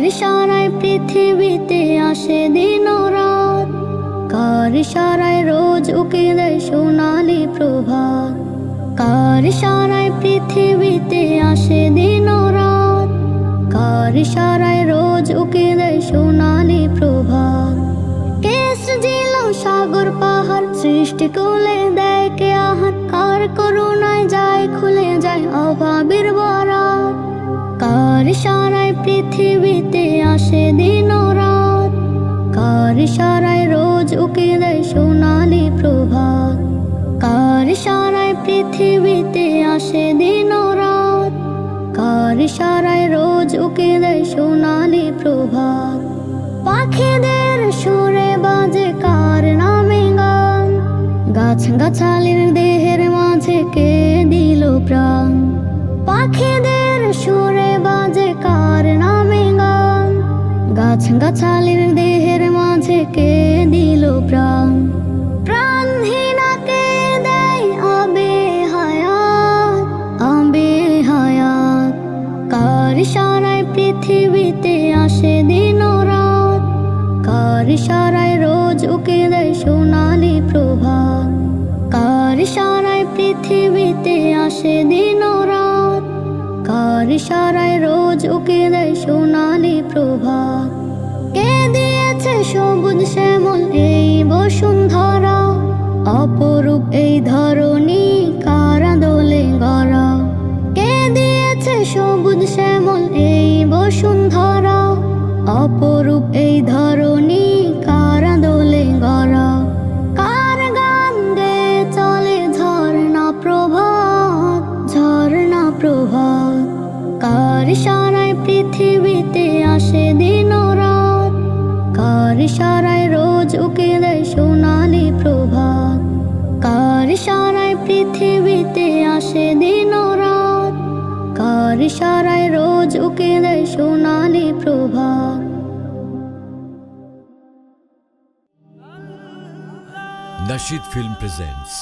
কার ইশারায় পৃথিবীতে আসে দিন রাত? কার ইশারায় রোজ উকে দেয় সোনালি প্রভাত? কার ইশারায় পৃথিবীতে আসে দিন রাত? কার ইশারায় রোজ উকে দেয় সোনালি প্রভাত? কেস জিল সাগর পাহাড়, সৃষ্টি কোলে দেয় কে আহার কার করুণায় যায়, খুলে যায় অভাবের বরাত? কার ইশারায় পৃথিবীতে আসে দিন রাত। কার ইশারায় রোজ উকে দেয় সোনালি প্রভাত? কার ইশারায় পৃথিবীতে আসে দিন রাত? কার সারায় রোজ উকে দেয় সোনালি প্রভাত? পাখিদের সুরে বাজে কার নামে গান? গাছ গাছালির দেহের মাঝে কে দিল প্রাণ? পাখিদের গাছ গাছালির দেহের মাঝে কে দিল প্রাণ? ইশারায় রোজ উকে দেয় সোনালি প্রভাত? কার ইশারায় পৃথিবীতে আসে দিন রাত? কার ইশারায় রোজ উকে দেয় সোনালি প্রভাত? সবুজ শ্যামল এই বসুন্ধরা, অপরূপ এই ধরনী কারা দোলে গড়া। কে দিয়েছে সবুজ শ্যামল এই বসুন্ধরা, অপরূপ এই ধরনী কারা দোলে গড়া। কার গান গে চলে ঝর্ণা প্রভাত ঝর্ণা প্রভাত? কার ইশারায় পৃথিবীতে আসে দিন কার ইশারায় রোজ উকে দেয় সোনালি প্রভাত? কার ইশারায় পৃথিবীতে আসে দিন রাত? কার ইশারায় রোজ উকে দেয় সোনালি প্রভাত? Nashid Film presents